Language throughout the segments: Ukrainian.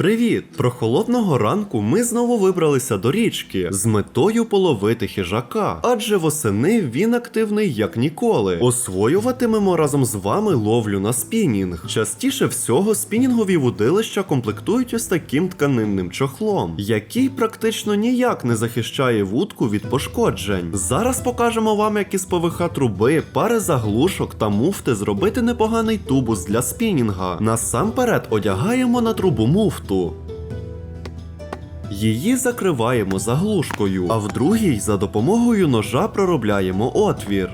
Привіт! Прохолодного ранку ми знову вибралися до річки з метою половити хижака, адже восени він активний як ніколи. Освоюватимемо разом з вами ловлю на спінінг. Частіше всього спінінгові вудилища комплектують ось таким тканинним чохлом, який практично ніяк не захищає вудку від пошкоджень. Зараз покажемо вам, як із ПВХ труби, пари заглушок та муфти зробити непоганий тубус для спінінга. Насамперед одягаємо на трубу муфту. Її закриваємо заглушкою, а в другій за допомогою ножа проробляємо отвір.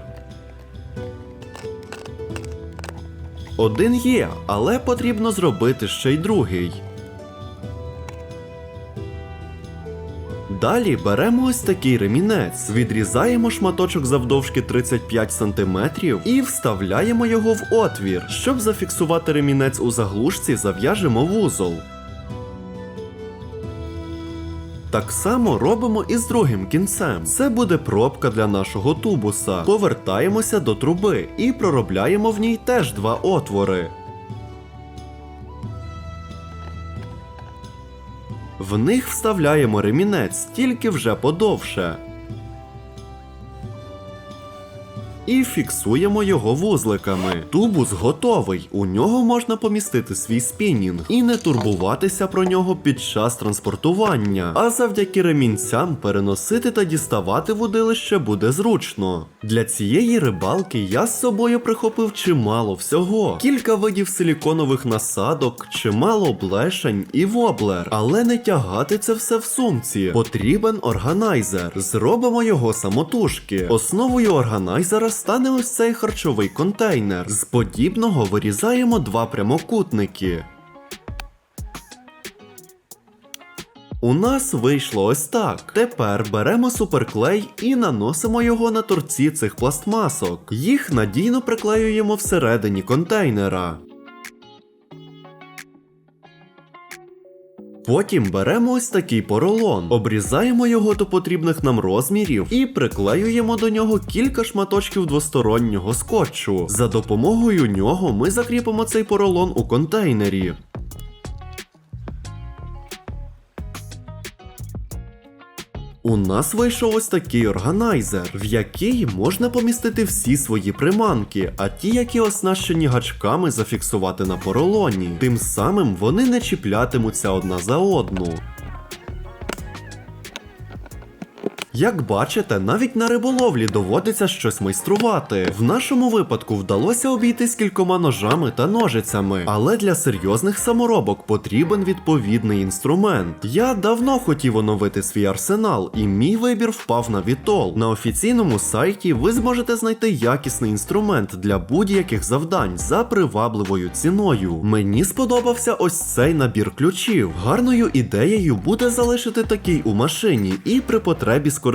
Один є, але потрібно зробити ще й другий. Далі беремо ось такий ремінець, відрізаємо шматочок завдовжки 35 см і вставляємо його в отвір. Щоб зафіксувати ремінець у заглушці, зав'яжемо вузол. Так само робимо і з другим кінцем. Це буде пробка для нашого тубуса. Повертаємося до труби і проробляємо в ній теж два отвори. В них вставляємо ремінець, тільки вже подовше. І фіксуємо його вузликами. Тубус готовий. У нього можна помістити свій спінінг і не турбуватися про нього під час транспортування. А завдяки ремінцям переносити та діставати вудилище буде зручно. Для цієї рибалки я з собою прихопив чимало всього: кілька видів силіконових насадок, чимало блешень і воблер. Але не тягати це все в сумці. Потрібен органайзер. Зробимо його самотужки. Основою органайзера стане ось цей харчовий контейнер. З подібного вирізаємо два прямокутники. У нас вийшло ось так. Тепер беремо суперклей і наносимо його на торці цих пластмасок. Їх надійно приклеюємо всередині контейнера. Потім беремо ось такий поролон, обрізаємо його до потрібних нам розмірів і приклеюємо до нього кілька шматочків двостороннього скотчу. За допомогою нього ми закріпимо цей поролон у контейнері. У нас вийшов ось такий органайзер, в який можна помістити всі свої приманки, а ті, які оснащені гачками, зафіксувати на поролоні. Тим самим вони не чіплятимуться одна за одну. Як бачите, навіть на риболовлі доводиться щось майструвати. В нашому випадку вдалося обійтись кількома ножами та ножицями, але для серйозних саморобок потрібен відповідний інструмент. Я давно хотів оновити свій арсенал, і мій вибір впав на Вітол. На офіційному сайті ви зможете знайти якісний інструмент для будь-яких завдань за привабливою ціною. Мені сподобався ось цей набір ключів. Гарною ідеєю буде залишити такий у машині і при потребі скористатися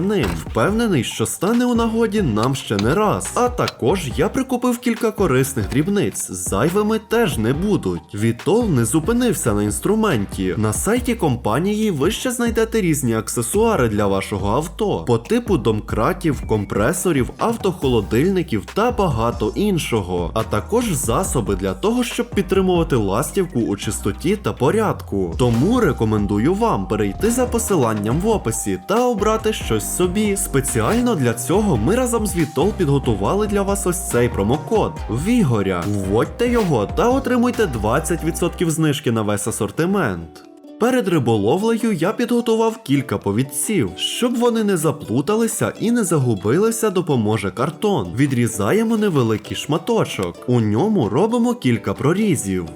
ним. Впевнений, що стане у нагоді нам ще не раз. А також я прикупив кілька корисних дрібниць, зайвими теж не будуть. Вітол не зупинився на інструменті. На сайті компанії ви ще знайдете різні аксесуари для вашого авто по типу домкратів, компресорів, автохолодильників та багато іншого, а також засоби для того, щоб підтримувати ластівку у чистоті та порядку. Тому рекомендую вам перейти за посиланням в описі та обрати щось собі. Спеціально для цього ми разом з Вітол підготували для вас ось цей промокод Вігоря. Вводьте його та отримуйте 20% знижки на весь асортимент. Перед риболовлею я підготував кілька повідців. Щоб вони не заплуталися і не загубилися, допоможе картон. Відрізаємо невеликий шматочок. У ньому робимо кілька прорізів.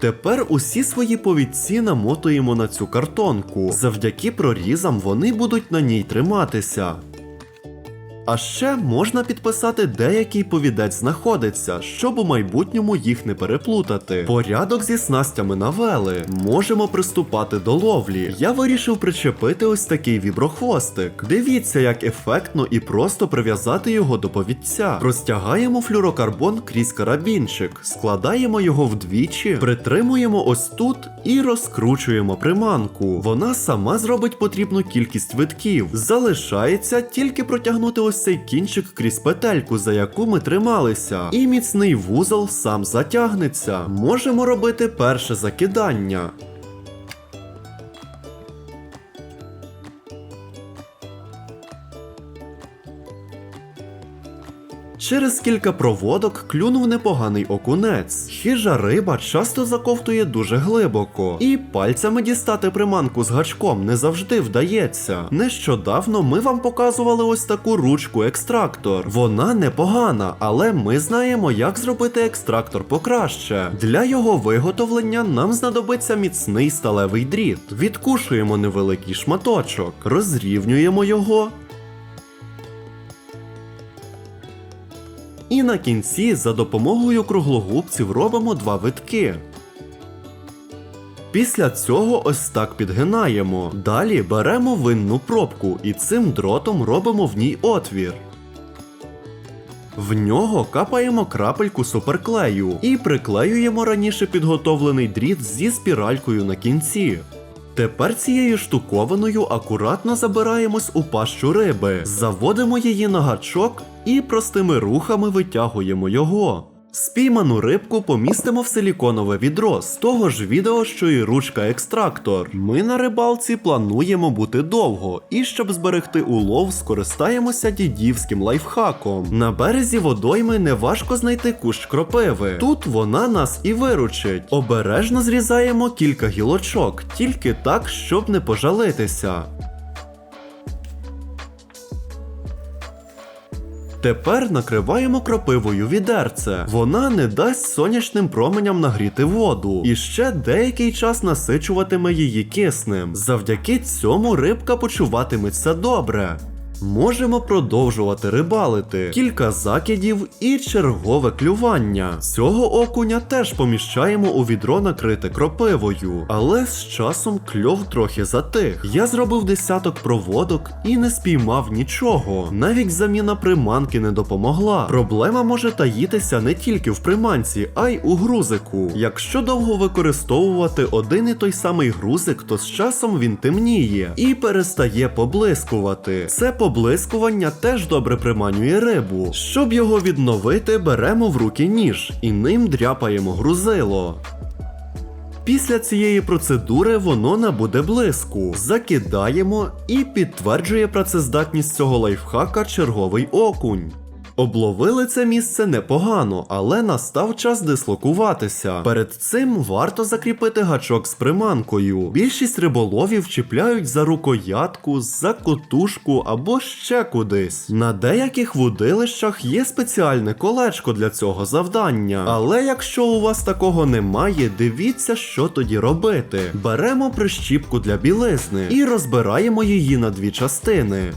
Тепер усі свої повідці намотуємо на цю картонку. Завдяки прорізам вони будуть на ній триматися. А ще можна підписати, де який повідець знаходиться, щоб у майбутньому їх не переплутати. Порядок зі снастями навели. Можемо приступати до ловлі. Я вирішив причепити ось такий віброхвостик. Дивіться, як ефектно і просто прив'язати його до повідця. Розтягаємо флюрокарбон крізь карабінчик, складаємо його вдвічі, притримуємо ось тут і розкручуємо приманку. Вона сама зробить потрібну кількість витків. Залишається тільки протягнути ось цей кінчик крізь петельку, за яку ми трималися, і міцний вузол сам затягнеться. Можемо робити перше закидання. Через кілька проводок клюнув непоганий окунець. Хижа риба часто заковтує дуже глибоко, і пальцями дістати приманку з гачком не завжди вдається. Нещодавно ми вам показували ось таку ручку екстрактор. Вона непогана, але ми знаємо, як зробити екстрактор покраще. Для його виготовлення нам знадобиться міцний сталевий дріт. Відкушуємо невеликий шматочок, розрівнюємо його. І на кінці за допомогою круглогубців робимо два витки. Після цього ось так підгинаємо. Далі беремо винну пробку і цим дротом робимо в ній отвір. В нього капаємо крапельку суперклею і приклеюємо раніше підготовлений дріт зі спіралькою на кінці. Тепер цією штуковиною акуратно забираємось у пащу риби, заводимо її на гачок і простими рухами витягуємо його. Спійману рибку помістимо в силіконове відро з того ж відео, що і ручка екстрактор. Ми на рибалці плануємо бути довго, і щоб зберегти улов, скористаємося дідівським лайфхаком. На березі водойми неважко знайти кущ кропиви. Тут вона нас і виручить. Обережно зрізаємо кілька гілочок, тільки так, щоб не пожалитися. Тепер накриваємо кропивою відерце. Вона не дасть сонячним променям нагріти воду і ще деякий час насичуватиме її киснем. Завдяки цьому рибка почуватиметься добре. Можемо продовжувати рибалити. Кілька закидів і чергове клювання. Цього окуня теж поміщаємо у відро накрите кропивою, але з часом кльов трохи затих. Я зробив десяток проводок і не спіймав нічого. Навіть заміна приманки не допомогла. Проблема може таїтися не тільки в приманці, а й у грузику. Якщо довго використовувати один і той самий грузик, то з часом він темніє і перестає поблискувати. Це поблискування теж добре приманює рибу. Щоб його відновити, беремо в руки ніж і ним дряпаємо грузило. Після цієї процедури воно набуде блиску. Закидаємо і підтверджує працездатність цього лайфхака черговий окунь. Обловили це місце непогано, але настав час дислокуватися. Перед цим варто закріпити гачок з приманкою. Більшість риболовів чіпляють за рукоятку, за котушку або ще кудись. На деяких вудилищах є спеціальне колечко для цього завдання. Але якщо у вас такого немає, дивіться, що тоді робити. Беремо прищіпку для білизни і розбираємо її на дві частини.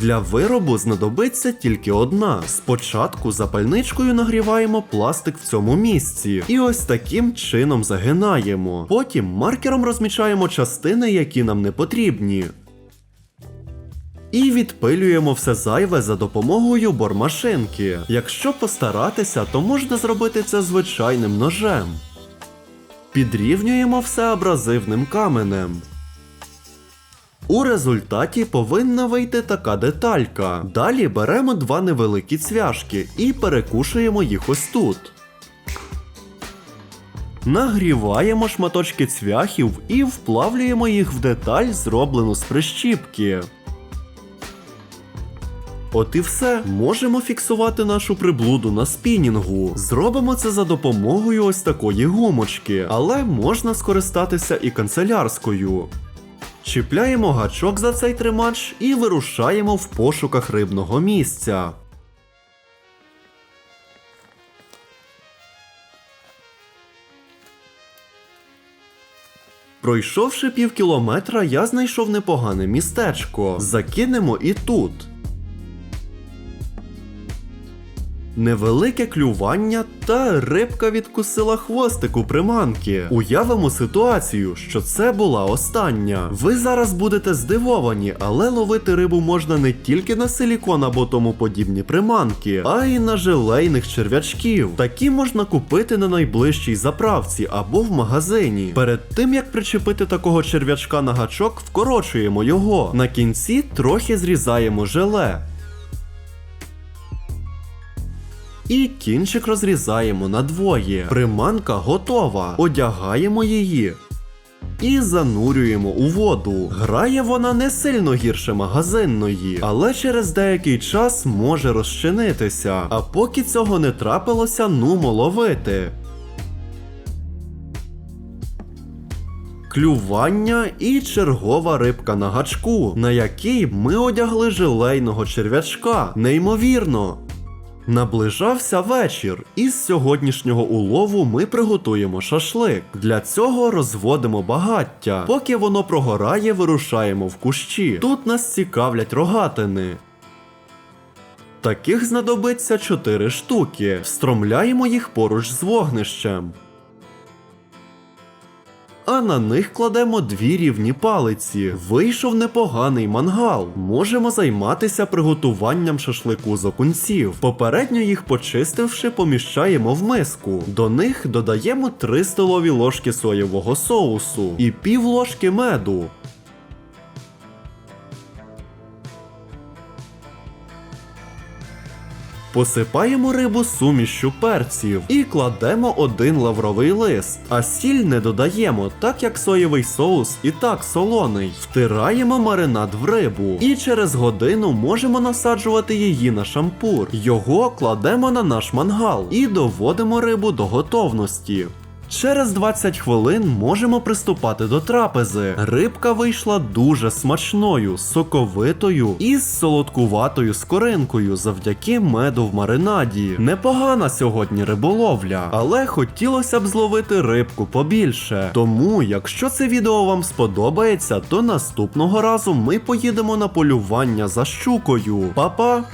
Для виробу знадобиться тільки одна. Спочатку запальничкою нагріваємо пластик в цьому місці і ось таким чином загинаємо. Потім маркером розмічаємо частини, які нам не потрібні. І відпилюємо все зайве за допомогою бормашинки. Якщо постаратися, то можна зробити це звичайним ножем. Підрівнюємо все абразивним каменем. У результаті повинна вийти така деталька. Далі беремо два невеликі цвяшки і перекушуємо їх ось тут. Нагріваємо шматочки цвяхів і вплавлюємо їх в деталь, зроблену з прищіпки. От і все. Можемо фіксувати нашу приблуду на спінінгу. Зробимо це за допомогою ось такої гумочки, але можна скористатися і канцелярською. Чіпляємо гачок за цей тримач і вирушаємо в пошуках рибного місця. Пройшовши пів кілометра, я знайшов непогане містечко. Закинемо і тут. Невелике клювання та рибка відкусила хвостику приманки. Уявимо ситуацію, що це була остання. Ви зараз будете здивовані, але ловити рибу можна не тільки на силікон або тому подібні приманки, а й на желейних черв'ячків. Такі можна купити на найближчій заправці або в магазині. Перед тим як причепити такого черв'ячка на гачок, вкорочуємо його. На кінці трохи зрізаємо желе. І кінчик розрізаємо надвоє. Приманка готова. Одягаємо її. І занурюємо у воду. Грає вона не сильно гірше магазинної, але через деякий час може розчинитися. А поки цього не трапилося, нумо ловити. Клювання і чергова рибка на гачку, на якій ми одягли жилейного черв'ячка. Неймовірно. Наближався вечір, і з сьогоднішнього улову ми приготуємо шашлик. Для цього розводимо багаття. Поки воно прогорає, вирушаємо в кущі. Тут нас цікавлять рогатини. Таких знадобиться 4 штуки. Встромляємо їх поруч з вогнищем. А на них кладемо дві рівні палиці. Вийшов непоганий мангал. Можемо займатися приготуванням шашлику з окунців. Попередньо їх почистивши, поміщаємо в миску. До них додаємо 3 столові ложки соєвого соусу і пів ложки меду. Посипаємо рибу сумішю перців і кладемо один лавровий лист. А сіль не додаємо, так як соєвий соус і так солоний. Втираємо маринад в рибу і через годину можемо насаджувати її на шампур. Його кладемо на наш мангал і доводимо рибу до готовності. Через 20 хвилин можемо приступати до трапези. Рибка вийшла дуже смачною, соковитою і з солодкуватою скоринкою завдяки меду в маринаді. Непогана сьогодні риболовля, але хотілося б зловити рибку побільше. Тому, якщо це відео вам сподобається, то наступного разу ми поїдемо на полювання за щукою. Па-па!